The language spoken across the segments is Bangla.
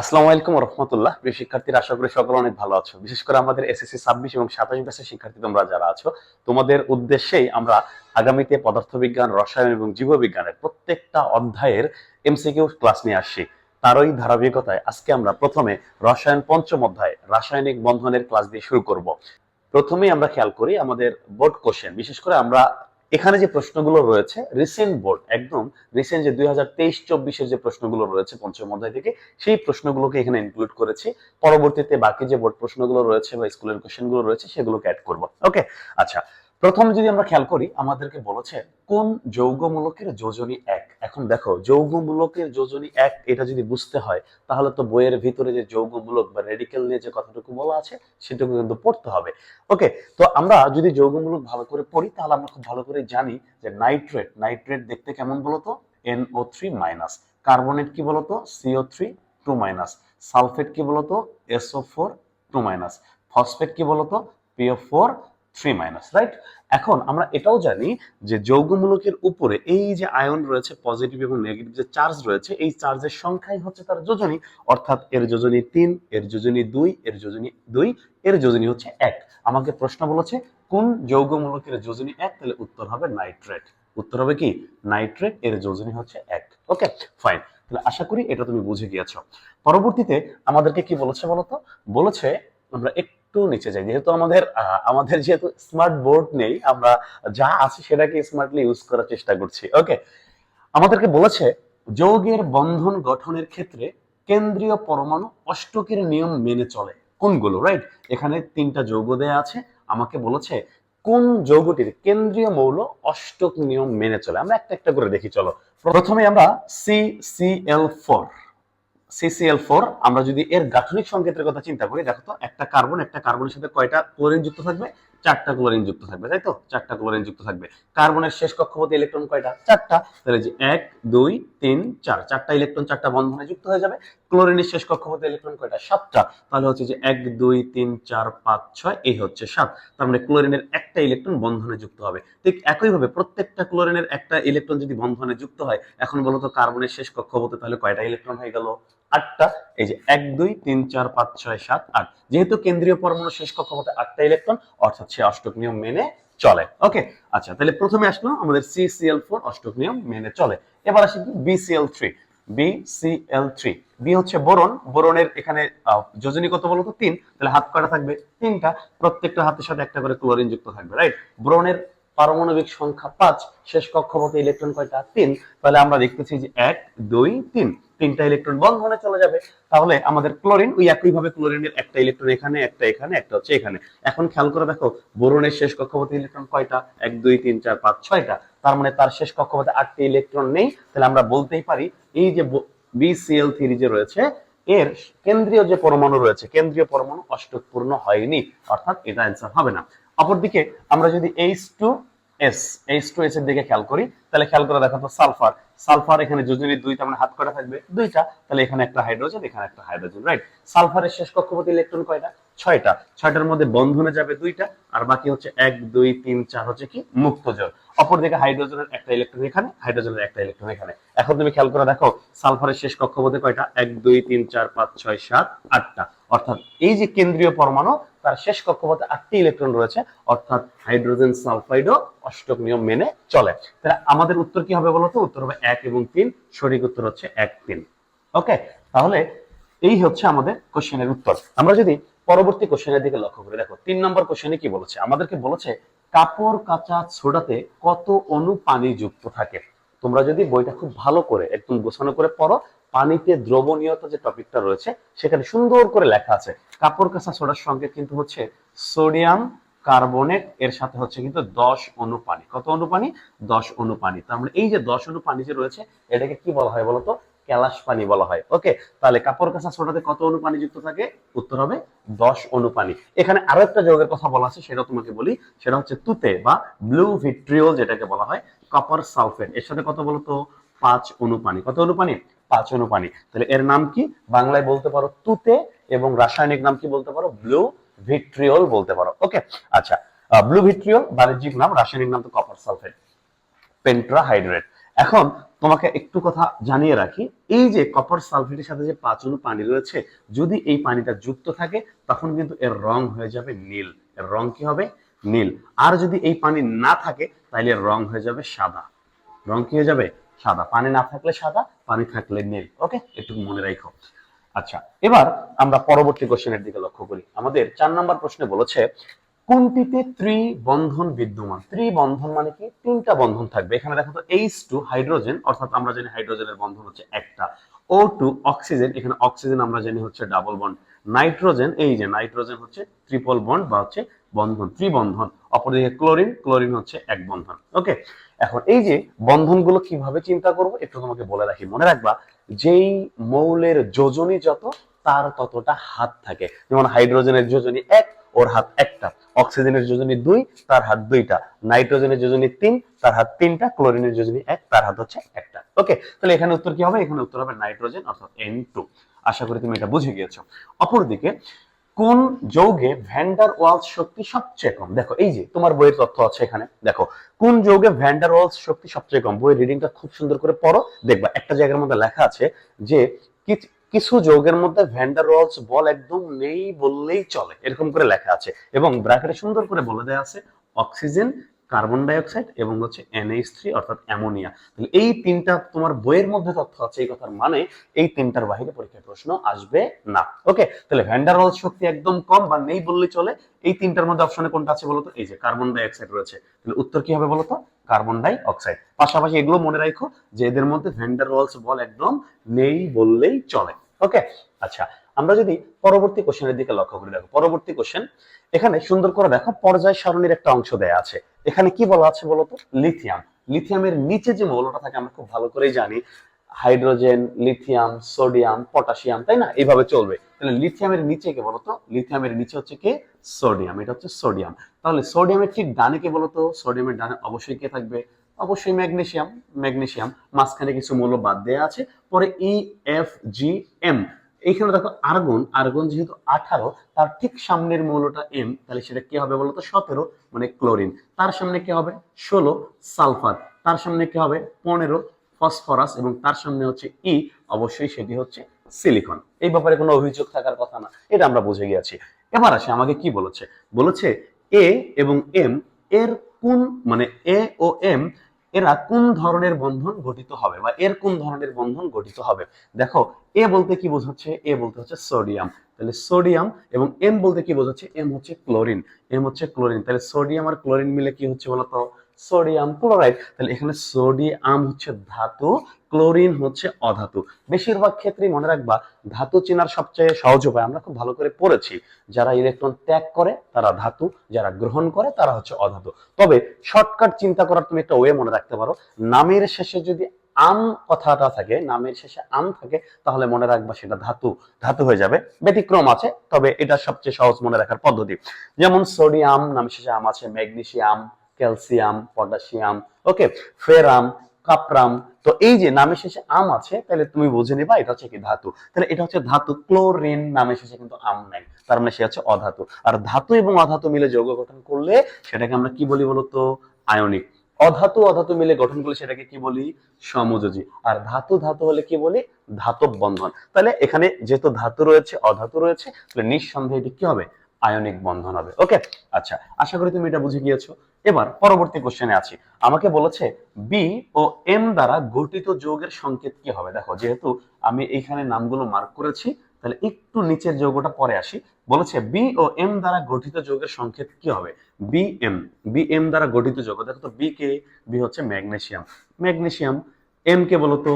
আসসালামু আলাইকুম রহমতুল্লাহ। প্রিয় শিক্ষার্থীরা, আশা করি সকলে অনেক ভালো আছো। বিশেষ করে আমাদের এসএসসি ছাব্বিশ এবং সাতাশ শিক্ষার্থী তোমরা যারা আছো, তোমাদের উদ্দেশ্যেই আমরা আগামীতে পদার্থবিজ্ঞান, রসায়ন এবং জীববিজ্ঞানের প্রত্যেকটা অধ্যায়ের এমসিকিউ ক্লাস নিয়ে আসছি। তারই ধারাবাহিকতায় আজকে আমরা প্রথমে রসায়ন পঞ্চম অধ্যায়, রাসায়নিক বন্ধনের ক্লাস দিয়ে শুরু করব। প্রথমেই আমরা খেয়াল করি আমাদের বোর্ড কোশ্চেন। বিশেষ করে আমরা এখানে যে প্রশ্নগুলো রয়েছে রিসেন্ট বোর্ড একদম রিসেন্ট যে দুই হাজার তেইশ চব্বিশের যে প্রশ্নগুলো রয়েছে পঞ্চম অধ্যায় থেকে, সেই প্রশ্নগুলোকে এখানে ইনক্লুড করেছি। পরবর্তীতে বাকি যে বোর্ড প্রশ্নগুলো রয়েছে বা স্কুলের কোশ্চেনগুলো রয়েছে, সেগুলোকে অ্যাড করব। ওকে আচ্ছা প্রথম যদি আমরা খেয়াল করি, আমাদেরকে বলেছে কোন যৌগমূলকের যোজনী এক? এখন দেখো, যৌগমূলকের যোজনী এক, এটা যদি বুঝতে হয়, তাহলে তো বইয়ের ভিতরে যে যৌগমূলক বা রেডিকেল নিয়ে যে কথাটুকু বলা আছে, সেটুকু কিন্তু পড়তে হবে। ওকে তো আমরা যদি যৌগমূলক ভালো করে পড়ি, তাহলে আমরা খুব ভালো করে জানি যে নাইট্রেট নাইট্রেট দেখতে কেমন বলতো? NO3 থ্রি মাইনাস কার্বনেট কি বলতো? CO three two minus sulphate কি বলতো? SO four two minus phosphate কি বলতো? PO four three minus right এখন আমরা এটাও জানি যে যৌগমূলকের উপরে এই যে আয়ন রয়েছে পজিটিভ এবং নেগেটিভ যে চার্জ রয়েছে, এই চার্জের সংখ্যাই হচ্ছে তার যোজনী। অর্থাৎ এর যোজনী তিন, এর যোজনী দুই, এর যোজনী দুই, এর যোজনী হচ্ছে এক। আমাকে প্রশ্ন বলেছে, কোন যৌগমূলকের যোজনী এক? তাহলে উত্তর হবে নাইট্রেট উত্তর হবে কি? নাইট্রেট এর যোজনী হচ্ছে এক। ওকে ফাইন তাহলে আশা করি এটা তুমি বুঝে গিয়েছো। পরবর্তীতে আমাদেরকে কি বলেছে বলতো? বলেছে আমরা একটু নিচে যাই। যেহেতু আমাদের আমাদের যেহেতু স্মার্ট বোর্ড নেই, আমরা যা আছে সেটাকে স্মার্টলি ইউজ করার চেষ্টা করছি। ওকে আমাদেরকে বলেছে, যৌগের বন্ধন গঠনের ক্ষেত্রে কেন্দ্রীয় পরমাণু অষ্টকের নিয়ম মেনে চলে। কোনগুলো রাইট এখানে তিনটা যৌগ দেয়া আছে। আমাকে বলেছে, কোন যৌগটির কেন্দ্রীয় মৌল অষ্টক নিয়ম মেনে চলে? আমরা একটা একটা করে দেখি, চলো। প্রথমে আমরা C C L four CCL four আমরা যদি এর গাঠনিক সংকেতের কথা চিন্তা করি, দেখো তো, একটা কার্বন, একটা কার্বনের সাথে কয়টা ক্লোরিন যুক্ত থাকবে? চারটা ক্লোরিন যুক্ত থাকবে, তাই তো? চারটা ক্লোরিন যুক্ত থাকবে। কার্বনের শেষ কক্ষপথে ইলেকট্রন কয়টা? চারটা। তাহলে যে এক, দুই, তিন, চার, চারটা ইলেকট্রন, চারটা বন্ধনে যুক্ত হয়ে যাবে। ক্লোরিনের শেষ কক্ষপথে ইলেকট্রন কয়টা? সাতটা। তাহলে হচ্ছে যে এক, দুই, তিন, চার, পাঁচ, ছয়, এই হচ্ছে সাত। তার মানে ক্লোরিনের একটা ইলেকট্রন বন্ধনে যুক্ত হবে। ঠিক একইভাবে প্রত্যেকটা ক্লোরিনের একটা ইলেকট্রন যদি বন্ধনে যুক্ত হয়, এখন বলতো কার্বনের শেষ কক্ষপথে তাহলে কয়টা ইলেকট্রন হয়ে গেল? আটটা। এই যে এক, দুই, তিন, চার, পাঁচ, ছয়, সাত, আট। যেহেতু কেন্দ্রীয় পরমাণু শেষ কক্ষপথে আটটা ইলেকট্রন অর্থাৎ সে অষ্টক নিয়ম মেনে চলে। ওকে আচ্ছা তাহলে প্রথমে আসলো আমাদের সিসিএল ফোর অষ্টক নিয়ম মেনে চলে। এবার আসি BCL three BCL three B হচ্ছে বোরন। বোরনের এখানে যোজনী কত বলতো? তিন। তাহলে হাত কয়টা থাকবে? তিনটা। প্রত্যেকটা হাতের সাথে একটা করে ক্লোরিন যুক্ত থাকবে রাইট বোরনের পারমাণবিক সংখ্যা পাঁচ, শেষ কক্ষপথে ইলেকট্রন কয়টা? তিন। তাহলে আমরা দেখতেছি যে এক, দুই, তিন। তিনটা ইলেকট্রন বন্ধনে চলে যাবে। তাহলে আমাদের ক্লোরিন ওই একইভাবে ক্লোরিনের একটা ইলেকট্রন এখানে, একটা এখানে, একটা হচ্ছে এখানে। এখন খেয়াল করে দেখো, বোরনের শেষ কক্ষপথে ইলেকট্রন কয়টা? এক, দুই, তিন, চার, পাঁচ, ছয়টা। তার মানে তার শেষ কক্ষপথে আটটি ইলেকট্রন নেই। তাহলে আমরা বলতেই পারি, এই যে বিসিএল থ্রি যে রয়েছে, এর কেন্দ্রীয় যে পরমাণু রয়েছে, কেন্দ্রীয় পরমাণু অষ্টকপূর্ণ হয়নি। অর্থাৎ এটা অ্যান্সার হবে না। অপরদিকে আমরা যদি H two S H two S এর দিকে খেয়াল করি, তাহলে খেয়াল করে দেখো তো সালফার। সালফার এখানে যোজনী দুই মানে হাত কটা থাকবে? দুইটা। তাহলে এখানে একটা হাইড্রোজেন, এখানে একটা হাইড্রোজেন রাইট সালফারের শেষ কক্ষপথে ইলেকট্রন কয়টা? ছয়টা। ছয়টার মধ্যে বন্ধনে যাবে দুইটা, আর বাকি হচ্ছে এক, দুই, তিন, চার হচ্ছে কি? মুক্ত জল। অপরদিকে হাইড্রোজেনের একটা ইলেকট্রন এখানে, হাইড্রোজেনের একটা ইলেকট্রন এখানে। এখন তুমি খেয়াল করে দেখো, সালফারের শেষ কক্ষপথে কয়টা? এক, দুই, তিন, চার, পাঁচ, ছয়, সাত, আটটা। অর্থাৎ এই যে কেন্দ্রীয় পরমাণু, তার শেষ কক্ষপথে আটটি ইলেকট্রন রয়েছে, অর্থাৎ হাইড্রোজেন সালফাইডও অষ্টক নিয়ম মেনে চলে। তাহলে আমাদের উত্তর কি হবে বলতো? উত্তর হবে এক এবং তিন, সঠিক উত্তর হচ্ছে এক তিন। ওকে? তাহলে এই হচ্ছে আমাদের কোশ্চেনের উত্তর। আমরা যদি পরবর্তী কোশ্চেনের দিকে লক্ষ্য করে, দেখো, তিন নম্বর কোশ্চেনে কি বলেছে? আমাদেরকে বলেছে, কাপড় কাঁচা ছোড়াতে কত অণু পানি যুক্ত থাকে? তোমরা যদি বইটা খুব ভালো করে, একদম গোছানো করে পড়ো পানিতে দ্রবণীয়তা যে টপিকটা রয়েছে, সেখানে সুন্দর করে লেখা আছে। কাপড় কাঁচা সোডার সঙ্গে কিন্তু হচ্ছে সোডিয়াম কার্বনেট, এর সাথে হচ্ছে কিন্তু দশ অণু পানি কত অণু পানি দশ অণু পানি তার মানে এই যে দশ অণু পানি যে রয়েছে, এটাকে কি বলা হয় বলতো? ক্যালাস পানি বলা হয়। ওকে, তাহলে কাপড় কাঁচা সোডাতে কত অণু পানি যুক্ত থাকে? উত্তর হবে দশ অণু পানি এখানে আরও একটা যৌগের কথা বলা আছে সেটা তোমাকে বলি। সেটা হচ্ছে তুতে বা ব্লু ভিট্রিওল যেটাকে বলা হয়, কপার সালফেট। এর সাথে কত বলতো? পাঁচ অণু পানি কত অণু পানি পানি তাহলে এর নাম কি? বাংলায় বলতে পারো তুতে এবং রাসায়নিক নাম কি বলতে পারো? ব্লু ভিট্রিওল বলতে পারো। ওকে আচ্ছা। ব্লু ভিট্রিওল বাণিজ্যিক নাম, রাসায়নিক নাম তো কপার সালফেট পেন্ট্রাহাইড্রেট এখন তোমাকে একটু কথা জানিয়ে রাখি, এই যে কপার সালফেটের সাথে যে পাঁচ অণু পানি রয়েছে, যদি এই পানিটা যুক্ত থাকে, তখন কিন্তু এর রং হয়ে যাবে নীল। এর রং কি হবে? নীল। আর যদি এই পানি না থাকে তাহলে রং হয়ে যাবে সাদা। রং কি হয়ে যাবে? সাদা। পানি না থাকলে সাদা, পানি থাকলে নীল। ওকে একটু মনে রাখো। আচ্ছা এবার আমরা পরবর্তী কোশ্চেনের দিকে লক্ষ্য করি। আমাদের চার নম্বর প্রশ্নে বলেছে, কোনটিতে ত্রিবন্ধন বিদ্যমান? ত্রিবন্ধন মানে কি? তিনটা বন্ধন থাকবে। এখানে দেখো তো এইচ টু হাইড্রোজেন অর্থাৎ আমরা জানি হাইড্রোজেনের বন্ধন হচ্ছে একটা। ও টু অক্সিজেন এখানে অক্সিজেন আমরা জানি হচ্ছে ডাবল বন্ড নাইট্রোজেন এই যে নাইট্রোজেন হচ্ছে ট্রিপল বন্ড বা হচ্ছে বন্ধন, ত্রিবন্ধন। অপরদিকে ক্লোরিন ক্লোরিন হচ্ছে এক বন্ধন। ওকে এখন এই যে বন্ধনগুলো কীভাবে চিন্তা করব, একটু তোমাকে বলে রাখি। মনে রাখবা, যেই মৌলের যোজনী যত, তার ততটা হাত থাকে। যেমন হাইড্রোজেনের যোজনী এক, ওর হাত একটা। অক্সিজেনের যোজনী দুই, তার হাত দুইটা। নাইট্রোজেনের যোজনী তিন, তার হাত তিনটা। ক্লোরিনের যোজনী এক, তার হাত হচ্ছে একটা। ওকে, তাহলে এখানে উত্তর কি হবে? এখানে উত্তর হবে নাইট্রোজেন, অর্থাৎ এন টু আশা করি তুমি এটা বুঝে গিয়েছো। অপরদিকে কোন যৌগে ভ্যান্ডার ওয়ালস শক্তি সবচেয়ে কম? দেখো, এই যে তোমার বইয়ের তথ্য আছে এখানে। দেখো, কোন যৌগে ভ্যান্ডার ওয়ালস শক্তি সবচেয়ে কম? বইয়ের রিডিংটা খুব সুন্দর করে পড়ো। দেখবা, একটা জায়গার মধ্যে লেখা আছে যে কিছু যৌগের মধ্যে ভ্যান্ডার ওয়ালস বল একদম নেই বললেই চলে, এরকম করে লেখা আছে। এবং ব্র্যাকেটে সুন্দর করে বলে দেওয়া আছে অক্সিজেন কার্বন ডাইঅক্সাইড এবং হচ্ছে এনএইচ থ্রি অর্থাৎ অ্যামোনিয়া। তাহলে এই তিনটা তোমার বইয়ের মধ্যে তথ্য আছে, এই কথার মানে এই তিনটার বাইরে পরীক্ষায় প্রশ্ন আসবে না। ওকে তাহলে ভ্যান্ডার ওয়ালস শক্তি একদম কম বা নেই বললেই চলে। এই তিনটার মধ্যে অপশনে কোনটা আছে বলতো? এই যে কার্বন ডাই অক্সাইড রয়েছে। তাহলে উত্তর কি হবে বলতো? কার্বন ডাই অক্সাইড পাশাপাশি এগুলো মনে রাখো যে এদের মধ্যে ভ্যান্ডার ওয়ালস বল একদম নেই বললেই চলে। ওকে আচ্ছা আমরা যদি পরবর্তী কোশ্চেনের দিকে লক্ষ্য করি দেখো, পরবর্তী কোশ্চেন এখানে সুন্দর করে দেখো, পর্যায় সারণীর একটা অংশ দেয়া আছে। এখানে কি বলা আছে বলতো? লিথিয়াম লিথিয়ামের নিচে যে মৌলটা থাকে, আমরা খুব ভালো করেই জানি হাইড্রোজেন লিথিয়াম সোডিয়াম পটাশিয়াম তাই না? এইভাবে চলবে। তাহলে লিথিয়ামের নিচে কে বলতো? লিথিয়ামের নিচে হচ্ছে কে? সোডিয়াম এটা হচ্ছে সোডিয়াম তাহলে সোডিয়ামের ঠিক ডানে কে বলতো? সোডিয়ামের ডানে অবশ্যই কে থাকবে? অবশ্যই ম্যাগনেসিয়াম ম্যাগনেসিয়াম মাঝখানে কিছু মৌল বাদ দেওয়া আছে। পরে ই এফ জি এম এইখানে দেখো আর্গন আর্গন যেহেতু আঠারো, তার ঠিক সামনের মৌলটা এম তাহলে সেটা কি হবে বলতো? সতেরো মানে ক্লোরিন। তার সামনে কি হবে? ষোলো, সালফার। তার সামনে কি হবে? পনেরো, ফসফরাস এবং তার সামনে হচ্ছে ই অবশ্যই সেটি হচ্ছে সিলিকন। এই ব্যাপারে কোনো অভিযোগ থাকার কথা না, এটা আমরা বুঝে গিয়েছি। এবার আসে আমাকে কি বলেছে? বলেছে এ এবং এম এর কোন মানে এ ও এম এরা কোন ধরনের বন্ধন গঠিত হবে বা এর কোন ধরনের বন্ধন গঠিত হবে? দেখো এ বলতে কি বোঝাচ্ছে? এ বলতে হচ্ছে সোডিয়াম তাহলে সোডিয়াম এবং এম বলতে কি বোঝাচ্ছে? এম হচ্ছে ক্লোরিন এম হচ্ছে ক্লোরিন তাহলে সোডিয়াম আর ক্লোরিন মিলে কি হচ্ছে বলতো? Sodium chloride. তাহলে এখানে সোডিয়াম হচ্ছে ধাতু, ক্লোরিন হচ্ছে অধাতু। বেশিরভাগ ক্ষেত্রেই মনে রাখবা, ধাতু চেনার সবচেয়ে সহজ উপায়, আমরা খুব ভালো করে পড়েছি, যারা ইলেকট্রন ত্যাগ করে, তারা ধাতু, যারা গ্রহণ করে, তারা হচ্ছে অধাতু। তবে শর্টকাট চিন্তা করার তুমি একটা ওয়ে মনে রাখতে পারো, নামের শেষে যদি আম কথাটা থাকে, নামের শেষে আম থাকে, তাহলে মনে রাখবা সেটা ধাতু ধাতু হয়ে যাবে। ব্যতিক্রম আছে, তবে এটা সবচেয়ে সহজ মনে রাখার পদ্ধতি। যেমন সোডিয়াম, নামের শেষে আম আছে, magnesium calcium, potassium, okay, ferrum, cuprum, তো এই যে নামের শেষে আম আছে, তাহলে তুমি বুঝে নিবা এটা হচ্ছে কি ধাতু। তাহলে এটা হচ্ছে ধাতু, ক্লোরিন নামের শেষে কিন্তু আম নাই, তার মানে সে হচ্ছে অধাতু। আর ধাতু এবং অধাতু মিলে যৌগ গঠন করলে সেটাকে আমরা কি বলি বলতো? আয়নিক। অধাতু অধাতু মিলে গঠন করলে সেটাকে কি বলি? সমযোজী। আর ধাতু ধাতু হলে কি বলি? ধাতব বন্ধন। তাহলে এখানে যেহেতু ধাতু রয়েছে, অধাতু রয়েছে, তাহলে নিঃসন্দেহে এটি কি হবে? আয়নিক বন্ধন হবে। ওকে আচ্ছা আশা করি তুমি এটা বুঝে গিয়েছো। এবার পরবর্তী কোশ্চেনে আছি। আমাকে বলেছে বি ও এম দ্বারা গঠিত যৌগের সংকেত কি হবে? দেখো, যেহেতু আমি এইখানে নামগুলো মার্ক করেছি, তাহলে একটু নিচের যৌগটা পরে আসি। বলেছে বি ও এম দ্বারা গঠিত যৌগের সংকেত কি হবে? বি এম বি এম দ্বারা গঠিত যৌগ। দেখো তো বি কে বি হচ্ছে ম্যাগনেসিয়াম। ম্যাগনেসিয়াম এম কে বলতো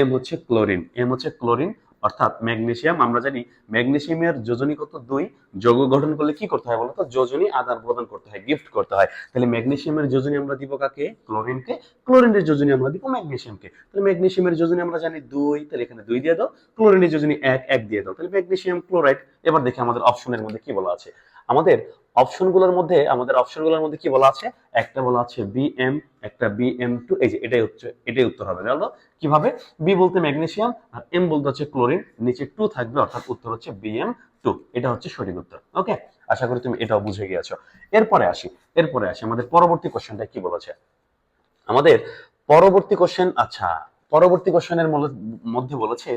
এম হচ্ছে ক্লোরিন। এম হচ্ছে ক্লোরিন। অর্থাৎ ম্যাগনেসিয়াম আমরা জানি ম্যাগনেসিয়ামের যোজনী কত? দুই। যৌগ গঠন করলে কি করতে হয় বলতো? যোজনী আদান প্রদান করতে হয় গিফট করতে হয়। তাহলে ম্যাগনেসিয়ামের যোজনী আমরা দিব কাকে? ক্লোরিনকে। ক্লোরিনের যোজনী আমরা দিব ম্যাগনেসিয়ামকে তাহলে ম্যাগনেসিয়ামের যোজনী আমরা জানি দুই। তাহলে এখানে দুই দিয়ে দাও। ক্লোরিনের যোজনী এক এক দিয়ে দাও। তাহলে ম্যাগনেসিয়াম ক্লোরাইড, এবার দেখি আমাদের অপশনের মধ্যে কি বলা আছে। আমাদের অপশনগুলোর মধ্যে, আমাদের অপশনগুলোর মধ্যে কি বলা আছে? একটা বলা আছে বিএম একটা বিএম টু এই যে এটাই হচ্ছে, এটাই উত্তর হবে। জানো? কীভাবে? বি বলতে ম্যাগনেসিয়াম আর এম বলতে হচ্ছে ক্লোরিন নিচে টু থাকবে, অর্থাৎ উত্তর হচ্ছে বিএম টু এটা হচ্ছে সঠিক উত্তর ওকে আশা করি তুমি এটাও বুঝে গিয়েছো। এরপরে আসি এরপরে আসি। আমাদের পরবর্তী কোশ্চেনটা কি বলেছে? আমাদের পরবর্তী কোশ্চেন আচ্ছা পরবর্তী কোশ্চেনের মধ্যে বলেছে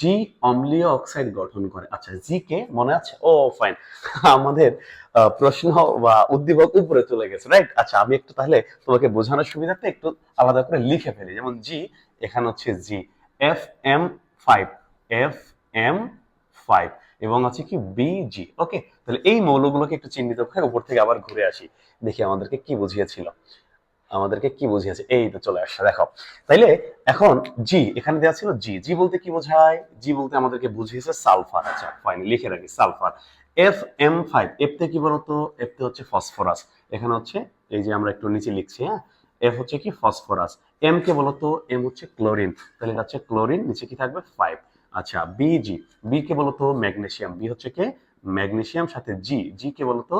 জি অম্লীয় অক্সাইড গঠন করে। আচ্ছা জি কে মনে আছে? ও ফাইন আমাদের প্রশ্ন বা উদ্দীপক উপরে চলে গেছে রাইট আচ্ছা আমি একটু তাহলে তোমাকে বোঝানোর সুবিধার্থে একটু আলাদা করে লিখে ফেলি। যেমন জি এখানে হচ্ছে G F M five F M five এবং আছে কি বিজি ওকে তাহলে এই মৌলগুলোকে একটু চিহ্নিত করে উপর থেকে আবার ঘুরে আসি। দেখি আমাদেরকে কি বুঝিয়েছিল। আমাদেরকে কি বুঝিয়েছে? এই তো চলে আসছে, দেখো। তাইলে এখন জি এখানে দেওয়া ছিল জি জি বলতে কি বোঝায়? জি বলতে আমাদেরকে বুঝিয়েছে সালফার আচ্ছা ফাইন লিখে রাখি, সালফার। এফ এম ফাইভ এফতে কি বলতো? এফতে হচ্ছে ফসফরাস। এখানে হচ্ছে, এই যে আমরা একটু নিচে লিখছি হ্যাঁ? এফ হচ্ছে কি? ফসফরাস। এম কে বলতো? এম হচ্ছে ক্লোরিন। তাহলে এটা হচ্ছে ক্লোরিন, নিচে কি থাকবে? ফাইভ আচ্ছা বিজি বি কে বলতো? ম্যাগনেসিয়াম। বি হচ্ছে কে? ম্যাগনেসিয়াম সাথে জি জি কে বলতো?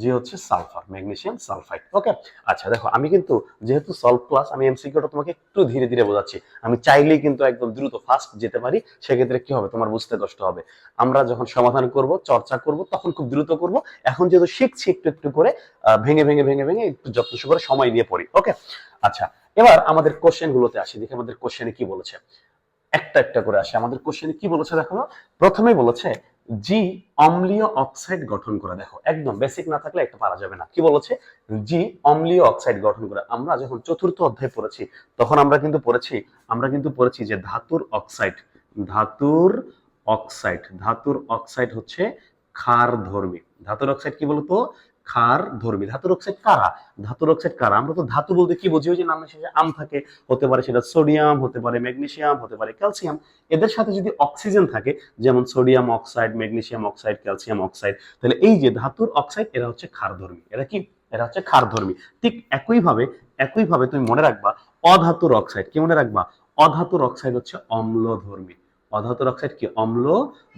জি হচ্ছে সালফার ম্যাগনেসিয়াম সালফাইড। ওকে আচ্ছা দেখো, আমি কিন্তু যেহেতু সলভ ক্লাস আমি এমসিকিউটা তোমাকে একটু ধীরে ধীরে বোঝাচ্ছি। আমি চাইলেই কিন্তু একদম দ্রুত ফাস্ট যেতে পারি, সেক্ষেত্রে কি হবে? তোমার বুঝতে কষ্ট হবে। আমরা যখন সমাধান করব, চর্চা করব, তখন খুব দ্রুত করব। এখন যেহেতু শিখছি একটু একটু করে ভেঙে ভেঙে ভেঙে ভেঙে একটু যত্ন করে সময় নিয়ে পড়ি। ওকে আচ্ছা এবার আমাদের কোশ্চেন গুলোতে আসি। দেখি আমাদের কোশ্চেনে কি বলেছে। একটা একটা করে আসে। আমাদের কোশ্চেনে কি বলেছে দেখো? প্রথমেই বলেছে জি, অম্লীয় অক্সাইড গঠন করে, দেখো, একদম বেসিক না থাকলে একটা পারা যাবে না। কি বলেছে? জি, অম্লীয় অক্সাইড গঠন করে। আমরা যখন চতুর্থ অধ্যায় পড়েছি, তখন আমরা কিন্তু পড়েছি, আমরা কিন্তু পড়েছি যে ধাতুর অক্সাইড ধাতুর অক্সাইড ধাতুর অক্সাইড হচ্ছে ক্ষারধর্মী। ধাতুর অক্সাইড কি বলতো? ক্ষার ধর্মী। ধাতুর অক্সাইড কারা? ধাতুর অক্সাইড কারা? আমরা তো ধাতু বলতে কি বুঝি? যে নামের শেষে আম থাকে, হতে পারে সেটা সোডিয়াম, হতে পারে ম্যাগনেসিয়াম, হতে পারে ক্যালসিয়াম। এদের সাথে যদি অক্সিজেন থাকে, যেমন sodium oxide, magnesium oxide, calcium oxide, তাহলে এই যে ধাতুর অক্সাইড, এরা হচ্ছে ক্ষারধর্মী এরা কি? এরা হচ্ছে ক্ষারধর্মী ঠিক একইভাবে একইভাবে তুমি মনে রাখবা, অধাতুর অক্সাইড। কি মনে রাখবা? অধাতুর অক্সাইড হচ্ছে অম্লধর্মী। অধাতুর অক্সাইড কি? অম্ল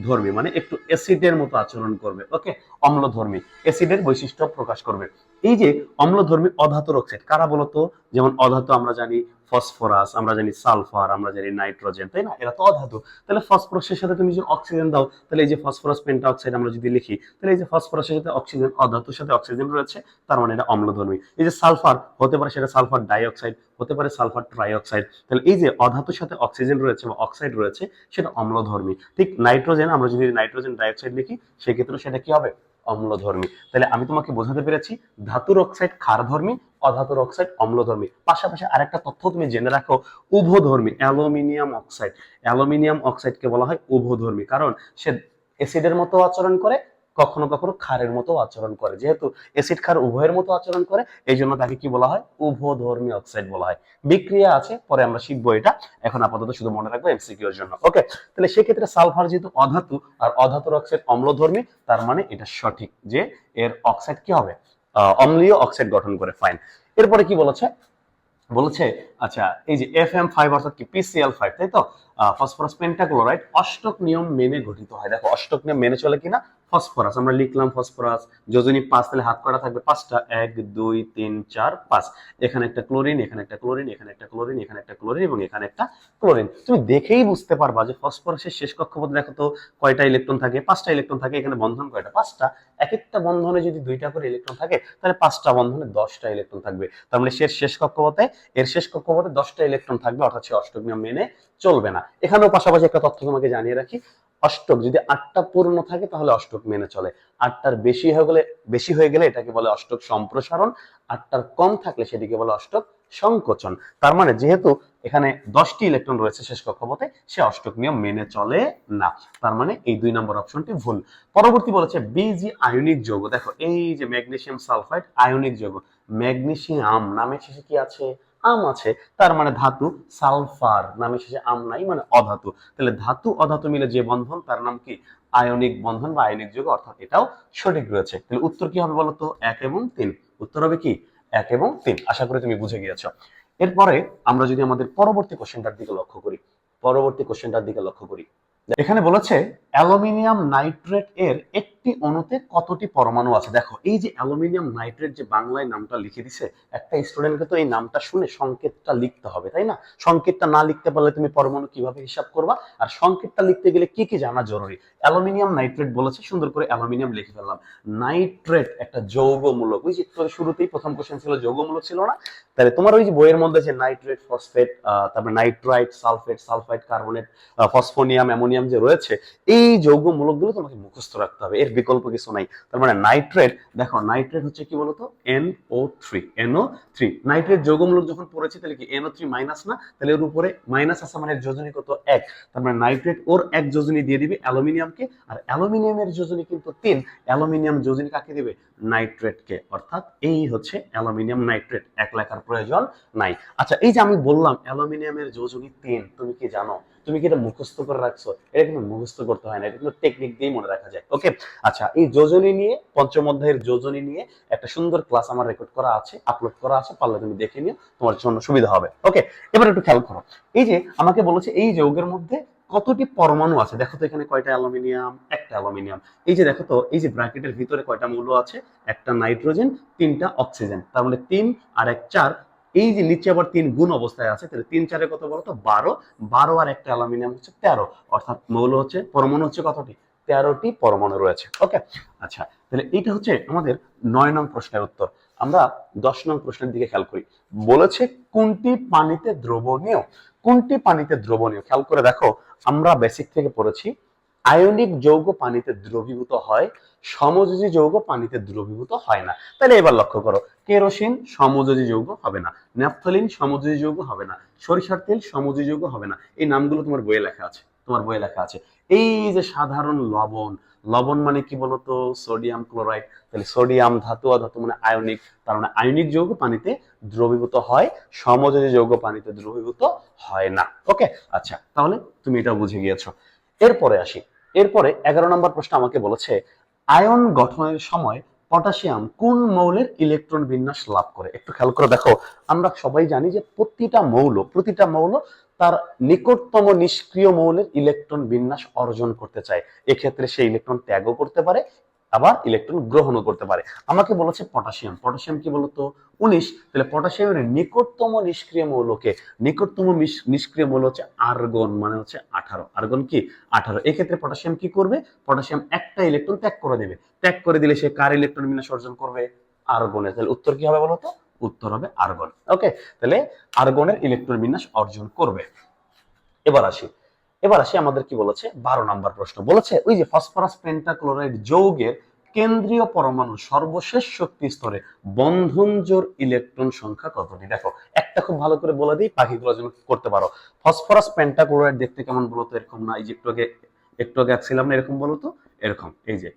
ধর্মী মানে একটু অ্যাসিডের মতো আচরণ করবে, ওকে? অম্ল ধর্মী অ্যাসিডের বৈশিষ্ট্য প্রকাশ করবে। এই যে অম্লধর্মী অধাতুর অক্সাইড কারা বলতো? যেমন অধাতু আমরা জানি ফসফরাস, আমরা জানি সালফার, আমরা জানি নাইট্রোজেন, তাই না? এরা তো অধাতু। তাহলে ফসফরাসের সাথে তুমি যদি অক্সিজেন দাও, তাহলে এই যে ফসফরাস পেন্টা অক্সাইড আমরা যদি লিখি, তাহলে এই যে ফসফরাসের সাথে অক্সিজেন, অধাতুর সাথে অক্সিজেন রয়েছে, তার মানে এটা অম্লধর্মী। এই যে সালফার, হতে পারে সেটা সালফার ডাইঅক্সাইড, হতে পারে সালফার ট্রাইঅক্সাইড। তাহলে এই যে অধাতুর সাথে অক্সিজেন রয়েছে বা অক্সাইড রয়েছে, সেটা অম্লধর্মী। ঠিক নাইট্রোজেন, আমরা যদি নাইট্রোজেন ডাইঅক্সাইড লিখি, সেক্ষেত্রে সেটা কি হবে? অম্লধর্মী। তাহলে আমি তোমাকে বোঝাতে পেরেছি, ধাতুর অক্সাইড ক্ষারধর্মী অধাতুর অক্সাইড অম্লধর্মী। পাশাপাশি আরেকটা তথ্য তুমি জেনে রাখো, উভধর্মী, অ্যালুমিনিয়াম অক্সাইড অ্যালুমিনিয়াম অক্সাইডকে বলা হয় উভধর্মী, কারণ সে অ্যাসিডের মতো আচরণ করে, কখনো কখনো ক্ষারের মতো আচরণ করে। যেহেতু অ্যাসিড ক্ষার উভয়ের মতো আচরণ করে এই জন্য তাকে কি বলা হয়? উভধর্মী অক্সাইড বলা হয়। বিক্রিয়া আছে, পরে আমরা শিখব এটা। এখন আপাতত শুধু মনে রাখব এমসিকিউ এর জন্য। ওকে তাহলে সেক্ষেত্রে সালফার যেহেতু অধাতু, আর অধাতুর অক্সাইড অম্লধর্মী, তার মানে এটা সঠিক যে এর অক্সাইড কি হবে? অম্লীয় অক্সাইড গঠন করে ফাইন এরপরে কি বলেছে? বলেছে আচ্ছা এই যে এফ এম ফাইভ অর্থাৎ কি পিসিএল ফাইভ তাই তো? ফসফরাস পেন্টাক্লোরাইড অষ্টক নিয়ম মেনে গঠিত হয়। দেখো, অষ্টক নিয়ম মেনে চলে কিনা? ফসফরাস, আমরা লিখলাম ফসফরাস, যোজনী পাঁচ তাহলে হাত করা থাকবে? পাঁচটা। এক, দুই, তিন, চার, পাঁচ। এখানে একটা ক্লোরিন, এখানে একটা ক্লোরিন, এখানে একটা ক্লোরিন, এখানে একটা ক্লোরিন এবং এখানে একটা ক্লোরিন। তুমি দেখেই বুঝতে পারবা যে ফসফরাসের শেষ কক্ষপথে দেখো তো কয়টা ইলেকট্রন থাকে? পাঁচটা ইলেকট্রন থাকে, এখানে বন্ধন কয়টা? পাঁচটা। এক একটা বন্ধনে যদি দুইটা করে ইলেকট্রন থাকে, তাহলে পাঁচটা বন্ধনে দশটা ইলেকট্রন থাকবে। তার মানে সে শেষ কক্ষপথে, এর শেষ কক্ষপথে দশটা ইলেকট্রন থাকবে, অর্থাৎ সে অষ্টক নিয়ম মেনে চলবে না। এখানেও পাশাপাশি একটা তথ্য তোমাকে জানিয়ে রাখি। অষ্টক। যদি আটটা পূর্ণ থাকে, তাহলে অষ্টক মেনে চলে। আটটার বেশি হয়ে গেলে, বেশি হয়ে গেলে এটাকে বলে অষ্টক সম্প্রসারণ। আটটার কম থাকলে সেটিকে বলে অষ্টক সংকোচন। তার মানে যেহেতু এখানে দশটি ইলেকট্রন রয়েছে শেষ কক্ষপথে, সে অষ্টক নিয়ম মেনে চলে না। তার মানে এই দুই নম্বর অপশনটি ভুল। পরবর্তী বলেছে বিজি আয়নিক যৌগ। দেখো, এই যে ম্যাগনেশিয়াম সালফাইড আয়নিক যৌগ। ম্যাগনেশিয়াম নামের শেষে কি আছে? আম আছে, তার মানে ধাতু সালফার নামের শেষে আম নাই মানে অধাতু। তাহলে ধাতু, অধাতু মিলে যে বন্ধন, তার নাম কি? আয়নিক বন্ধন বা আয়নিক যৌগ, অর্থাৎ এটাও সঠিক রয়েছে। তাহলে উত্তর কি হবে বলতো? এক এবং তিন। উত্তর হবে কি? এক এবং তিন। আশা করি তুমি বুঝে গিয়েছো। এরপরে আমরা যদি আমাদের পরবর্তী কোশ্চেনটার দিকে লক্ষ্য করি। পরবর্তী কোশ্চেনটার দিকে লক্ষ্য করি। এখানে বলেছে অ্যালুমিনিয়াম নাইট্রেট এর একটি অণুতে কতটি পরমাণু আছে? দেখো, এই যে অ্যালুমিনিয়াম নাইট্রেট যে বাংলায় নামটা লিখে দিছে, একটা স্টুডেন্টকে তো এই নামটা শুনে সংকেতটা লিখতে হবে, তাই না? সংকেতটা না লিখতে পারলে তুমি পরমাণু কীভাবে হিসাব করবা? আর সংকেতটা লিখতে গেলে কি কি জানা জরুরি? অ্যালুমিনিয়াম নাইট্রেট বলেছে, সুন্দর করে অ্যালুমিনিয়াম লিখে ফেললাম। নাইট্রেট একটা যৌগমূলক, ওই যে শুরুতেই প্রথম কোশ্চেন ছিল, যৌগমূলক ছিল না? তাহলে তোমার ওই যে বইয়ের মধ্যে যে নাইট্রেট, ফসফেট তারপরে nitrite, sulphate sulphite carbonate phosphonium, ammonium যে রয়েছে, এই যৌগমূলকগুলো তোমাকে মুখস্থ রাখতে হবে। এর বিকল্প কিছু নাই। তার মানে নাইট্রেট, দেখো নাইট্রেট হচ্ছে কি বলতো? NO three NO three nitrate যৌগমূলক যখন পড়েছি, তাহলে কি এনও থ্রি মাইনাস না? তাহলে এর উপরে মাইনাস আছে মানে যোজনী কত? এক। তার মানে নাইট্রেট ওর এক যোজনী দিয়ে দিবে অ্যালুমিনিয়ামকে, আর অ্যালুমিনিয়ামের যোজনী কিন্তু তিন। অ্যালুমিনিয়াম যোজনী কাকে দিবে? নাইট্রেটকে। অর্থাৎ এই হচ্ছে অ্যালুমিনিয়াম নাইট্রেট। এক লেখার প্রয়োজন নাই। আচ্ছা এই যে আমি বললাম অ্যালুমিনিয়ামের যোজনী তিন, তুমি কি জানো? তুমি কি এটা মুখস্থ করে রাখছো? এটা কিন্তু মুখস্থ করতে হয় না, এটা কিন্তু টেকনিক দিয়েই মনে রাখা যায় ওকে আচ্ছা এই যোজনী নিয়ে, পঞ্চম অধ্যায়ের যোজনী নিয়ে একটা সুন্দর ক্লাস আমার রেকর্ড করা আছে আপলোড করা আছে, পারলে তুমি দেখে নিও, তোমার জন্য সুবিধা হবে ওকে এবার একটু খেয়াল করো, এই যে আমাকে বলেছে এই যৌগের মধ্যে কতটি পরমাণু আছে? দেখো তো এখানে কয়টা অ্যালুমিনিয়াম? একটা অ্যালুমিনিয়াম। এই যে দেখো তো, এই যে ব্র্যাকেটের ভিতরে কয়টা মৌল আছে? একটা নাইট্রোজেন, তিনটা অক্সিজেন, তার মানে তিন আর এক চার এই যে নিচে আবার তিন গুণ অবস্থায় আছে, তাহলে তিন চারে কত বলতো বারো। বারো আর একটা অ্যালুমিনিয়াম হচ্ছে তেরো। অর্থাৎ মৌল হচ্ছে, পরমাণু হচ্ছে কতটি? তেরোটি পরমাণু রয়েছে। ওকে? আচ্ছা তাহলে এইটা হচ্ছে আমাদের নয় নং প্রশ্নের উত্তর। আমরা দশ নং প্রশ্নের দিকে খেয়াল করি। বলেছে কোনটি পানিতে দ্রবণীয়? কোনটি পানিতে দ্রবণীয়? খেয়াল করে দেখো, আমরা বেসিক থেকে পড়েছি আয়নিক যৌগ পানিতে দ্রবীভূত হয়, সমযোজী যৌগ পানিতে দ্রবীভূত হয় না। তাহলে এবার লক্ষ্য করো, কেরোসিন সমযোজী যৌগ হবে না, ন্যাপথলিন সমযোজী যৌগ হবে না, সরিষার তেল সমযোজী যৌগ হবে না। এই নামগুলো তোমার বইয়ে লেখা আছে, তোমার বইয়ে লেখা আছে। এই যে সাধারণ লবণ লবণ মানে কি বলতো? Sodium chloride. তাহলে সোডিয়াম ধাতু ধাতু মানে আয়নিক, তার মানে আয়নিক যৌগ পানিতে দ্রবীভূত হয়, সমযোজী যৌগ পানিতে দ্রবীভূত হয় না। ওকে আচ্ছা তাহলে তুমি এটা বুঝে গিয়েছো। এরপরে আসি। এরপরে এগারো নম্বর প্রশ্ন আমাকে বলেছে, আয়ন গঠনের সময় পটাশিয়াম কোন মৌলের ইলেকট্রন বিন্যাস লাভ করে? একটু খেয়াল করে দেখো, আমরা সবাই জানি যে প্রতিটা মৌল প্রতিটা মৌল তার নিকটতম নিষ্ক্রিয় মৌলের ইলেকট্রন বিন্যাস অর্জন করতে চায়। এক্ষেত্রে সে ইলেকট্রন ত্যাগও করতে পারে আবার ইলেকট্রন গ্রহণও করতে পারে। আমাকে বলেছে পটাশিয়াম পটাশিয়াম কি বলতো? উনিশ। তাহলে পটাশিয়ামের নিকটতম নিষ্ক্রিয় মৌলকে নিকটতম নিষ্ক্রিয় মৌল হচ্ছে আর্গন মানে হচ্ছে আঠারো। আর্গন কি? আঠারো। এক্ষেত্রে পটাশিয়াম কি করবে? পটাশিয়াম একটা ইলেকট্রন ত্যাগ করে দেবে। ত্যাগ করে দিলে সে কার ইলেকট্রন বিন্যাস অর্জন করবে? আর্গনের তাহলে উত্তর কি হবে বলতো? উত্তর হবে আর্গন ওকে তাহলে আর্গনের ইলেকট্রন বিন্যাস অর্জন করবে। এবার আসি। এবার আসি আমাদের কি বলেছে? বারো নাম্বার প্রশ্ন। বলেছে, ওই যে ফসফরাস পেন্টাক্লোরাইড যৌগের কেন্দ্রীয় পরমাণু সর্বশেষ শক্তি স্তরে বন্ধন জোর ইলেকট্রন সংখ্যা কতটি? দেখো, একটা খুব ভালো করে বলে দিই পাখিগুলো যেন করতে পারো। ফসফরাস পেন্টাক্লোরাইড দেখতে কেমন বলতো এরকম না, এই যে একটু আগে একটু আগে ছিলাম না, এরকম বলতো এরকম, এই যে,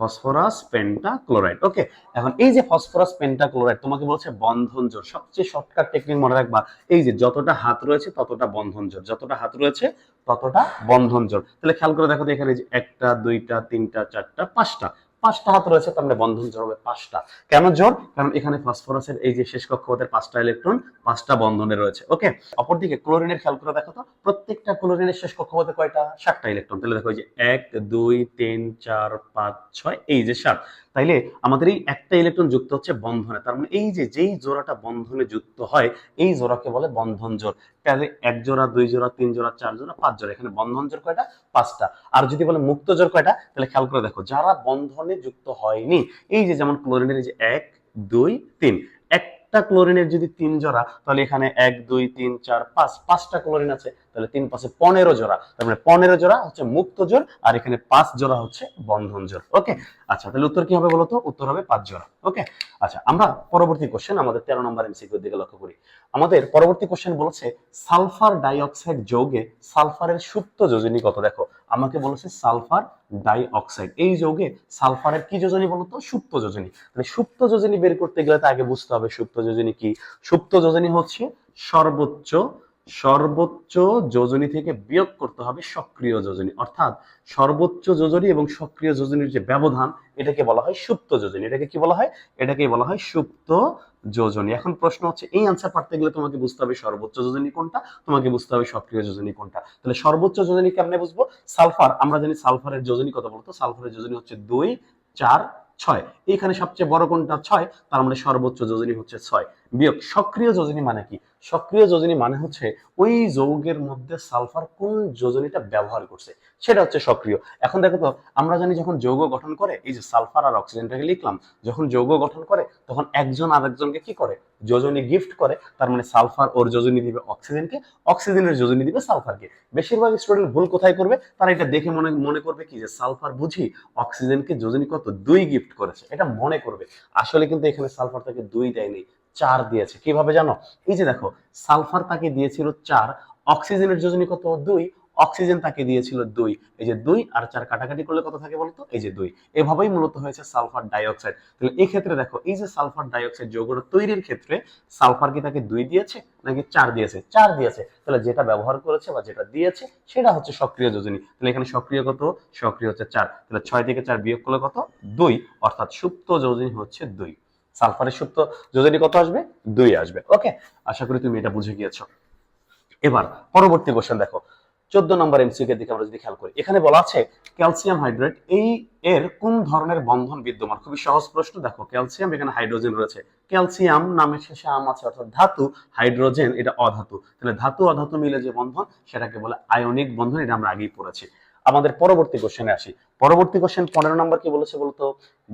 ফসফরাস পেন্টাক্লোরাইড ওকে? এখন এই যে ফসফরাস পেন্টাক্লোরাইড তোমাকে বলছে বন্ধন জোর সবচেয়ে শর্টকাট টেকনিক মনে রাখবা, এই যে যতটা হাত রয়েছে, ততটা বন্ধন জোর যতটা হাত রয়েছে, ততটা বন্ধন জোর তাহলে খেয়াল করে দেখো এখানে যে একটা, দুইটা, তিনটা, চারটা, পাঁচটা পাঁচটা হাত রয়েছে, তার মানে বন্ধন জোর হবে পাঁচটা। কেন জোর কারণ এখানে ফসফরাসের এই যে শেষ কক্ষপথের পাঁচটা ইলেকট্রন, পাঁচটা বন্ধনে রয়েছে, ওকে? অপরদিকে ক্লোরিনের খেয়াল করে দেখো তো, প্রত্যেকটা ক্লোরিনের শেষ কক্ষপথে কয়টা? সাতটা ইলেকট্রন। তাহলে দেখো যে এক, দুই, তিন, চার, পাঁচ, ছয়, এই যে সাত। তাইলে আমাদের এই একটা ইলেকট্রন যুক্ত হচ্ছে বন্ধনে। তার মানে এই যে, যেই জোড়াটা বন্ধনে যুক্ত হয়, এই জোড়াকে বলে বন্ধন জোর তাহলে এক জোড়া, দুই জোড়া, তিন জোড়া, চার জোড়া, পাঁচ জোড়া, এখানে বন্ধন জোর কয়টা? পাঁচটা। আর যদি বলে মুক্ত জোর কয়টা? তাহলে খেয়াল করে দেখো, যারা বন্ধনে যুক্ত হয়নি, এই যে যেমন ক্লোরিনের যে এক, দুই, তিন একটা ক্লোরিনের যদি তিন জোড়া, তাহলে এখানে এক, দুই, তিন, চার, পাঁচ, পাঁচটা ক্লোরিন আছে, তাহলে তিন পাঁচে পনেরো জোড়া। তার মানে পনেরো জোড়া হচ্ছে মুক্ত জোর আর এখানে পাঁচ জোড়া হচ্ছে বন্ধন জোর ওকে? আচ্ছা তাহলে উত্তর কি হবে বলতো? উত্তর হবে পাঁচ জোড়া, ওকে? আচ্ছা আমরা পরবর্তী কোশ্চেন আমাদের তেরো নম্বর এমসিকিউর দিকে লক্ষ্য করি। আমাদের পরবর্তী কোশ্চেন বলেছে, সালফার ডাইঅক্সাইড যৌগে সালফারের সুপ্ত যোজনী কত? দেখো আমাকে বলেছে সালফার ডাই অক্সাইড এই যৌগে সালফারের কি যোজনী বলতো? সুপ্ত যোজনী। মানে সুপ্ত যোজনী বের করতে গেলে তো আগে বুঝতে হবে সুপ্ত যোজনী কি। সুপ্ত যোজনী হচ্ছে সর্বোচ্চ সর্বোচ্চ যোজনী থেকে বিয়োগ করতে হবে সক্রিয় যোজনী। অর্থাৎ সর্বোচ্চ যোজনী এবং সক্রিয় যোজনীর যে ব্যবধান, এটাকে বলা হয় সুপ্ত যোজনী। এটাকে কি বলা হয়? এটাকে বলা হয় সুপ্ত যোজনী। এখন প্রশ্ন হচ্ছে, এই আনসার পারতে গেলে তোমাকে বুঝতে হবে সর্বোচ্চ যোজনী কোনটা, তোমাকে বুঝতে হবে সক্রিয় যোজনী কোনটা। তাহলে সর্বোচ্চ যোজনী কেমনে বুঝব? সালফার, আমরা জানি সালফারের যোজনী কত বলতো? সালফারের যোজনী হচ্ছে দুই, চার, ছয়। এইখানে সবচেয়ে বড় কোনটা? ছয়। তার মানে সর্বোচ্চ যোজনী হচ্ছে ছয়। বিয়োগ সক্রিয় যোজনী মানে কি? সক্রিয় যোজনী মানে হচ্ছে ওই যৌগের মধ্যে সালফার কোন যোজনীটা ব্যবহার করছে, সেটা হচ্ছে সক্রিয়। এখন দেখো তো, আমরা জানি যখন যৌগ গঠন করে, এই যে সালফার আর অক্সিজেনটাকে লিখলাম, যখন যৌগ গঠন করে, তখন একজন আরেকজনকে কি করে? যোজনী গিফট করে, তার মানে সালফার ওর যোজনী দিবে অক্সিজেনকে, অক্সিজেনের যোজনী দিবে সালফারকে। বেশিরভাগ স্টুডেন্ট ভুল কোথায় করবে? তারা এটা দেখে মনে মনে করবে কি যে সালফার বুঝি অক্সিজেনকে যোজনী কত দুই গিফট করেছে, এটা মনে করবে। আসলে কিন্তু এখানে সালফার তাকে দুই দেয়নি চার দিয়েছে। কীভাবে জানো? এই যে দেখো, সালফার তাকে দিয়েছিল চার, অক্সিজেনের যোজনী কত? দুই, অক্সিজেন তাকে দিয়েছিল দুই। এই যে দুই আর চার কাটাকাটি করলে কত থাকে বলতো? এই যে দুই। এভাবেই মূলত হয়েছে সালফার ডাইঅক্সাইড। তাহলে এই ক্ষেত্রে দেখো, এই যে সালফার ডাইঅক্সাইড যৌগটা তৈরির ক্ষেত্রে সালফার কি তাকে দুই দিয়েছে নাকি চার দিয়েছে? চার দিয়েছে। তাহলে যেটা ব্যবহার করেছে বা যেটা দিয়েছে সেটা হচ্ছে সক্রিয় যোজনী। তাহলে এখানে সক্রিয় কত? সক্রিয় হচ্ছে চার। তাহলে ছয় থেকে চার বিয়োগ করলে কত? দুই। অর্থাৎ সুপ্ত যোজনী হচ্ছে দুই। সালফারের সুপ্ত যোজনী কত আসবে? দুই আসবে। ওকে? আশা করি তুমি এটা বুঝে গিয়েছো। এবার পরবর্তী কোশ্চেন দেখো। চোদ্দ নম্বর এমসিকে দিকে আমরা যদি খেয়াল করি, এখানে বলা আছে ক্যালসিয়াম হাইড্রেট এই এর কোন ধরনের বন্ধন বিদ্যমান? খুবই সহজ প্রশ্ন। দেখো ক্যালসিয়াম এখানে হাইড্রোজেন রয়েছে। ক্যালসিয়াম নামের শেষে আম আছে, অর্থাৎ ধাতু হাইড্রোজেন এটা অধাতু। তাহলে ধাতু অধাতু মিলে যে বন্ধন, সেটাকে বলে আয়নিক বন্ধন, এটা আমরা আগেই পড়েছি। আমাদের পরবর্তী কোশ্চেনে আসি। পরবর্তী কোশ্চেন পনেরো নম্বর কি বলেছে বলতো?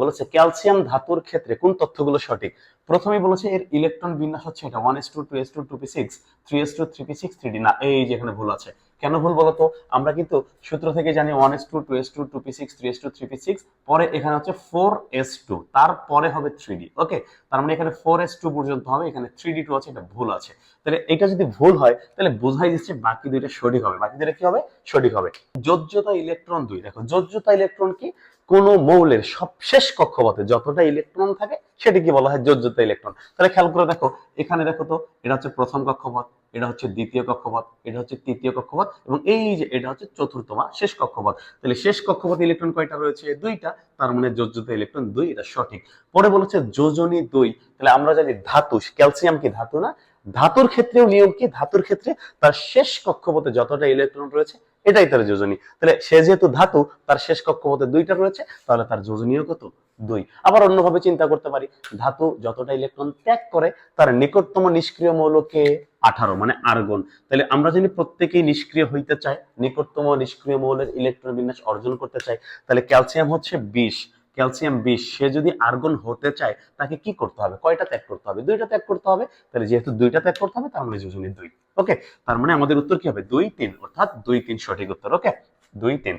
বলেছে ক্যালসিয়াম ধাতুর ক্ষেত্রে কোন তথ্যগুলো সঠিক? প্রথমে বলেছে, এর ইলেকট্রন বিন্যাস হচ্ছে এটা one S two two S two two P six three S two three P six three D না, এই যে এখানে ভুল আছে। কেন ভুল বলতো? আমরা কিন্তু সূত্র থেকে জানি one S two two S two two P six three S two three P six পরে এখানে হচ্ছে ফোর এস টু তারপরে হবে থ্রি ডি ওকে তার মানে এখানে ফোর এস টু পর্যন্ত হবে, এখানে থ্রি ডি টু আছে, এটা ভুল আছে। তাহলে এটা যদি ভুল হয়, তাহলে বোঝাই যাচ্ছে বাকি দুইটা সঠিক হবে। বাকি দুইটা কি হবে? সঠিক হবে। যোজ্যতা ইলেকট্রন দুই। দেখো যোজ্যতা ইলেকট্রন কি? কোন মৌলের সবশেষ কক্ষপথে যতটা ইলেকট্রন থাকে, সেটাকে বলা হয় যোজ্যতা ইলেকট্রন। তাহলে খেয়াল করে দেখো, এখানে দেখো তো, এটা হচ্ছে প্রথম কক্ষপথ। এটা হচ্ছে দ্বিতীয় কক্ষপথ, এটা হচ্ছে তৃতীয় কক্ষপথ, এবং এই যে এটা হচ্ছে চতুর্থ বা শেষ কক্ষপথ। তাহলে শেষ কক্ষপথ ইলেকট্রন কয়টা রয়েছে? দুইটা, তার মানে যোজ্যতা ইলেকট্রন দুই, এটা সঠিক। পরে বলেছে যোজনী দুই। তাহলে আমরা জানি ধাতু ক্যালসিয়াম কি ধাতু না? ধাতুর ক্ষেত্রেও নিয়ম কি? ধাতুর ক্ষেত্রে তার শেষ কক্ষপথে যতটা ইলেকট্রন রয়েছে, এটাই তার যোজনী। তাহলে সে যেহেতু ধাতু, তার শেষ কক্ষপথে দুইটা রয়েছে, তাহলে তার যোজনীয় কত? দুই। আবার অন্যভাবে চিন্তা করতে পারি, ধাতু যতটা ইলেকট্রন ত্যাগ করে, তার নিকটতম নিষ্ক্রিয় মৌলকে আঠারো মানে আর্গন। তাহলে আমরা যদি প্রত্যেকেই নিষ্ক্রিয় হইতে চাই, নিকটতম নিষ্ক্রিয় মৌলের ইলেকট্রন বিন্যাস অর্জন করতে চাই, তাহলে ক্যালসিয়াম হচ্ছে বিশ ক্যালসিয়াম বিশ সে যদি আর্গন হতে চায়, তাকে কি করতে হবে? কয়টা ত্যাগ করতে হবে? দুইটা ত্যাগ করতে হবে। তাহলে যেহেতু দুইটা ত্যাগ করতে হবে, তার মানে যোজনী দুই। ওকে তার মানে আমাদের উত্তর কি হবে? দুই তিন, অর্থাৎ দুই তিন সঠিক উত্তর ওকে দুই তিন।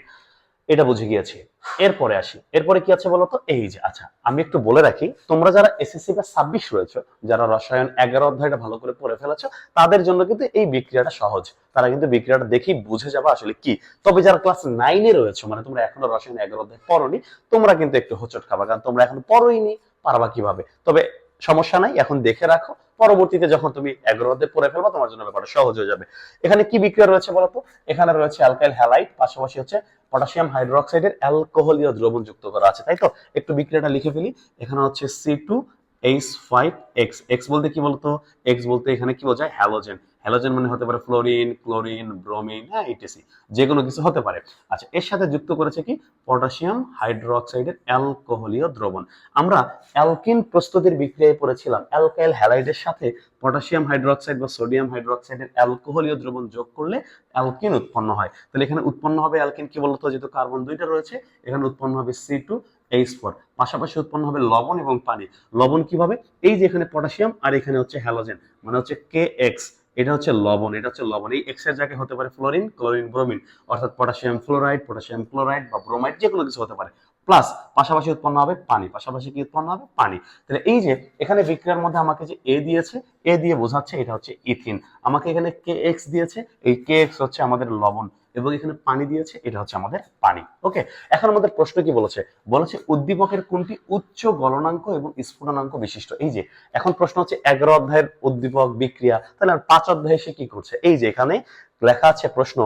এটা বুঝে গিয়েছি। এরপরে আসি। এরপরে কি আছে বলতো? এই যে আচ্ছা আমি একটু বলে রাখি, তোমরা যারা এসএসসি বা ছাব্বিশ রয়েছে, যারা রসায়ন এগারো অধ্যায়টা ভালো করে পড়ে ফেলেছো, তাদের জন্য কিন্তু এই বিক্রিয়াটা সহজ। তারা কিন্তু বিক্রিয়াটা দেখেই বুঝে যাবে আসলে কি। তবে যারা ক্লাস নাইনে রয়েছে মানে তোমরা এখনও রসায়ন এগারো অধ্যায় পড়োনি, তোমরা কিন্তু একটু হোচট খাবা, কারণ তোমরা এখন পড়োইনি, পারবা কীভাবে? তবে সমস্যা নাই, এখন দেখে রাখো। পরবর্তীতে যখন তুমি অধ্যায় পড়ে ফেলবা, তোমার জন্য ব্যাপারটা সহজ হয়ে যাবে। এখানে কি বিক্রিয়া রয়েছে বলতো? এখানে রয়েছে অ্যালকাইল হ্যালাইট, পাশাপাশি হচ্ছে পটাশিয়াম হাইড্রোক্সাইডের অ্যালকোহলীয় দ্রবণ যুক্ত করা আছে, তাই তো? একটু বিক্রিয়াটা লিখে ফেলি। এখানে হচ্ছে C two H five X X বলতে কি বলতো? এক্স বলতে এখানে কি বোঝায়? হ্যালোজেন হ্যালোজেন মানে হতে পারে ফ্লোরিন ক্লোরিন ব্রোমিন হ্যাঁ ইটিসি যে কোনো কিছু হতে পারে। আচ্ছা এর সাথে যুক্ত করেছে কি? পটাশিয়াম হাইড্রোক্সাইডের অ্যালকোহলীয় দ্রবণ। আমরা অ্যালকিন প্রস্তুতির বিক্রিয়ায় পড়েছিলাম। অ্যালকাইল হ্যালাইডের সাথে পটাশিয়াম হাইড্রোক্সাইড বা সোডিয়াম হাইড্রোক্সাইডের অ্যালকোহলীয় দ্রবণ যোগ করলে অ্যালকিন উৎপন্ন হয়। তাহলে এখানে উৎপন্ন হবে অ্যালকিন কি বলতো? যেহেতু কার্বন দুইটা রয়েছে, এখানে উৎপন্ন হবে সি টু এইচ ফোর পাশাপাশি উৎপন্ন হবে লবণ এবং পানি। লবণ কীভাবে? এই যে এখানে পটাশিয়াম আর এখানে হচ্ছে হ্যালোজেন মানে হচ্ছে কে এক্স এটা হচ্ছে লবণ, এটা হচ্ছে লবণ। এই এক্সের জায়গায় হতে পারে ফ্লোরিন, ক্লোরিন, ব্রোমিন, অর্থাৎ পটাশিয়াম ফ্লোরাইড, পটাশিয়াম ক্লোরাইড বা ব্রোমাইড যে কোনো কিছু হতে পারে। প্লাস পাশাপাশি উৎপন্ন হবে পানি, পাশাপাশি কি উৎপন্ন হবে? পানি। তাহলে এই যে, এখানে বিক্রিয়ার মধ্যে আমাকে যে এ দিয়েছে এ দিয়ে বোঝাচ্ছে এটা হচ্ছে ইথিন আমাকে এখানে কে এক্স দিয়েছে, এই কে এক্স হচ্ছে আমাদের লবণ এবং এখানে পানি দিয়েছে, এটা হচ্ছে আমাদের পানি। ওকে এখন আমাদের প্রশ্ন কি বলেছে? বলেছে উদ্দীপকের কোনটি উচ্চ গলনাঙ্ক এবং স্ফুটনাঙ্ক বিশিষ্ট? এই যে, এখন প্রশ্ন হচ্ছে এগারো অধ্যায়ের উদ্দীপক বিক্রিয়া, তাহলে আর পাঁচ অধ্যায়ে সে কি করছে? এই যে, এখানে লেখা আছে প্রশ্ন,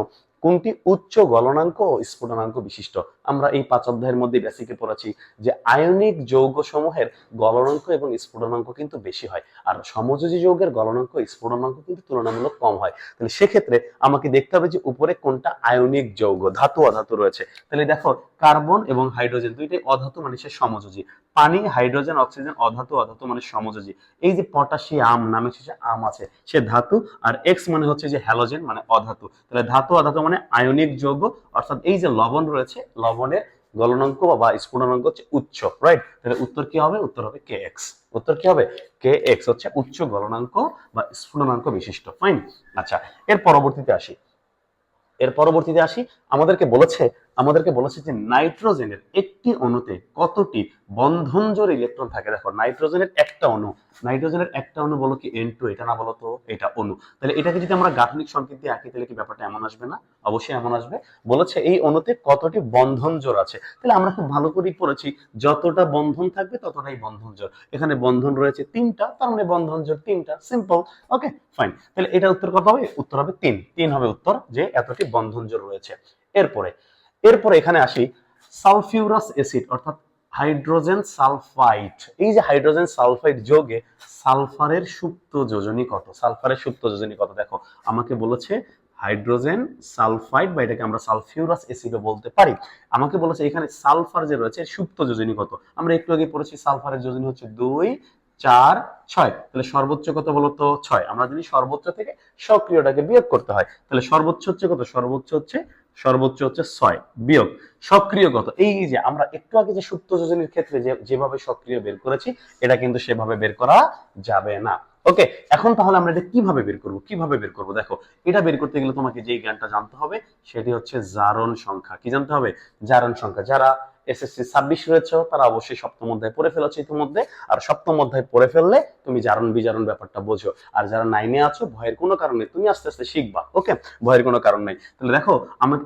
কোনটি উচ্চ গলনাঙ্ক ও স্ফুটনাঙ্ক বিশিষ্ট? আমরা এই পাঁচ অধ্যায়ের মধ্যে বেসিকে পড়েছি যে আয়নিক যৌগ সমূহের গলনাঙ্ক এবং স্ফুটনাঙ্ক কিন্তু বেশি হয়। আর সমযোজী যৌগের গলনাঙ্ক, স্ফুটনাঙ্ক কিন্তু তুলনামূলক কম হয়। তাহলে সেক্ষেত্রে আমাকে দেখতে হবে যে উপরে কোনটা আয়নিক যৌগ, ধাতু, অধাতু রয়েছে। তাহলে দেখো, কার্বন এবং হাইড্রোজেন দুইটাই অধাতু মানে সে সমযোজী। পানি, হাইড্রোজেন, অক্সিজেন অধাতু অধাতু মানে সমযোজী। এই যে পটাশিয়াম নামে শেষে আম আছে, সে ধাতু, আর এক্স মানে হচ্ছে যে হ্যালোজেন মানে অধাতু। তাহলে ধাতু, অধাতু মানে আয়নিক যৌগ, অর্থাৎ এই যে লবণ রয়েছে লবণের গলনাঙ্ক বা স্ফুটনাঙ্ক হচ্ছে উচ্চ রাইট তাহলে উত্তর কি হবে? উত্তর হবে কে এক্স উত্তর কি হবে? কে এক্স হচ্ছে উচ্চ গলনাঙ্ক বা স্ফুটনাঙ্ক বিশিষ্ট। ফাইন আচ্ছা এর পরবর্তীতে আসি। এর পরবর্তীতে আসি। আমাদেরকে বলেছে আমাদেরকে বলেছে যে নাইট্রোজেনের একটি অণুতে কতটি বন্ধনজোড় ইলেকট্রন থাকে? দেখো, নাইট্রোজেনের একটা অণু। নাইট্রোজেনের একটা অণু বলো কি এন টু এটা না বলো তো, এটা অণু। তাহলে এটাকে যদি আমরা গাঠনিক সংকেত দিয়ে আঁকি, তাহলে কি ব্যাপারটা এমন আসবে না? অবশ্যই এমন আসবে। বলেছে এই অণুতে কতটি বন্ধন জোড় আছে? তাহলে আমরা খুব ভালো করেই পড়েছি, যতটা বন্ধন থাকবে ততটাই বন্ধন জোর এখানে বন্ধন রয়েছে তিনটা, তার মানে বন্ধন জোর তিনটা। সিম্পল ওকে ফাইন তাহলে এটা উত্তর কত হবে? উত্তর হবে তিন। তিন হবে উত্তর যে এতটি বন্ধন জোর রয়েছে। এরপরে এরপরে এখানে আসি, সালফিউরাস অ্যাসিড, অর্থাৎ হাইড্রোজেন সালফাইড। এই যে হাইড্রোজেন সালফাইড যোগে সালফারের সুপ্ত যোজনী কত? সালফারের সুপ্ত যোজনী কত? দেখো, আমাকে বলেছে হাইড্রোজেন সালফাইড, বা এটাকে আমরা সালফিউরাস অ্যাসিডও বলতে পারি। আমাকে বলেছে এখানে সালফার যে রয়েছে সুপ্ত যোজনী কত? আমরা একটু আগে পড়েছি সালফারের যোজনী হচ্ছে দুই, চার, ছয়। তাহলে সর্বোচ্চ কত বলতো ছয়। আমরা যদি সর্বোচ্চ থেকে সক্রিয়টাকে বিয়োগ করতে হয়। তাহলে সর্বোচ্চ হচ্ছে কত? সর্বোচ্চ হচ্ছে সর্বোচ্চ হচ্ছে ছয় বিয়োগ সক্রিয় কত এই যে আমরা একটু আগে যে সুপ্ত যোজনীর ক্ষেত্রে যেভাবে সক্রিয় বের করেছি, এটা কিন্তু সেভাবে বের করা যাবে না। ওকে, এখন তাহলে আমরা এটা কীভাবে বের করব? কীভাবে বের করব? দেখো, এটা বের করতে গেলে তোমাকে যে জ্ঞানটা জানতে হবে, সেটি হচ্ছে জারণ সংখ্যা। কি জানতে হবে? জারণ সংখ্যা। যারা এসএসসি ছাব্বিশ রয়েছে, তারা অবশ্যই সপ্তম অধ্যায় পড়ে ফেলেছে ইতিমধ্যে। আর সপ্তম অধ্যায় পড়ে ফেললে তুমি জারণ বিজারণ ব্যাপারটা বোঝো। আর যারা নাইনে আছো, ভয়ের কোনো কারণে তুমি আস্তে আস্তে শিখবা ওকে ভয়ের কোনো কারণ নেই। তাহলে দেখো,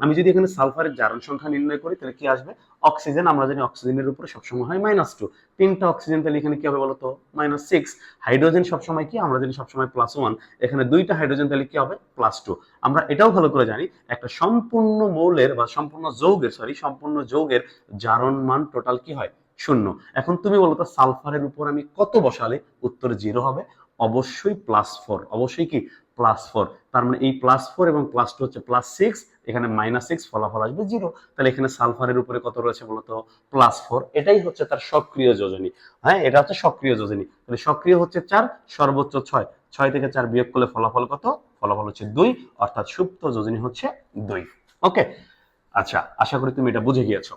আমি যদি এখানে সালফারের জারণ সংখ্যা নির্ণয় করি, তাহলে কি আসবে? অক্সিজেন আমরা জানি অক্সিজেনের উপরে সবসময় হয় মাইনাস টু তিনটা অক্সিজেন তাহলে এখানে কি হবে বলতো? মাইনাস সিক্স হাইড্রোজেন সবসময় কি? আমরা জানি সবসময় প্লাস ওয়ান এখানে দুইটা হাইড্রোজেন তাহলে কি হবে? প্লাস টু আমরা এটাও ভালো করে জানি, একটা সম্পূর্ণ মৌলের বা সম্পূর্ণ যৌগের সরি সম্পূর্ণ যৌগের জারণ মান টোটাল কি হয়? শূন্য. এখন তুমি বলো তো সালফারের উপর আমি কত বসালে উত্তর জিরো হবে? অবশ্যই প্লাস ফোর অবশ্যই কি? প্লাস ফোর তার মানে এই প্লাস ফোর এবং প্লাস টু হচ্ছে প্লাস সিক্স এখানে মাইনাস সিক্স ফলাফল আসবে জিরো তাহলে এখানে সালফারের উপরে কত রয়েছে বলতো? প্লাস ফোর এটাই হচ্ছে তার সক্রিয় যোজনী। হ্যাঁ এটা হচ্ছে সক্রিয় যোজনী। তাহলে সক্রিয় হচ্ছে চার, সর্বোচ্চ ছয়। ছয় থেকে চার বিয়োগ করলে ফলাফল কত? ফলাফল হচ্ছে দুই, অর্থাৎ সুপ্ত যোজনী হচ্ছে দুই। ওকে আচ্ছা আশা করি তুমি এটা বুঝে গিয়েছো।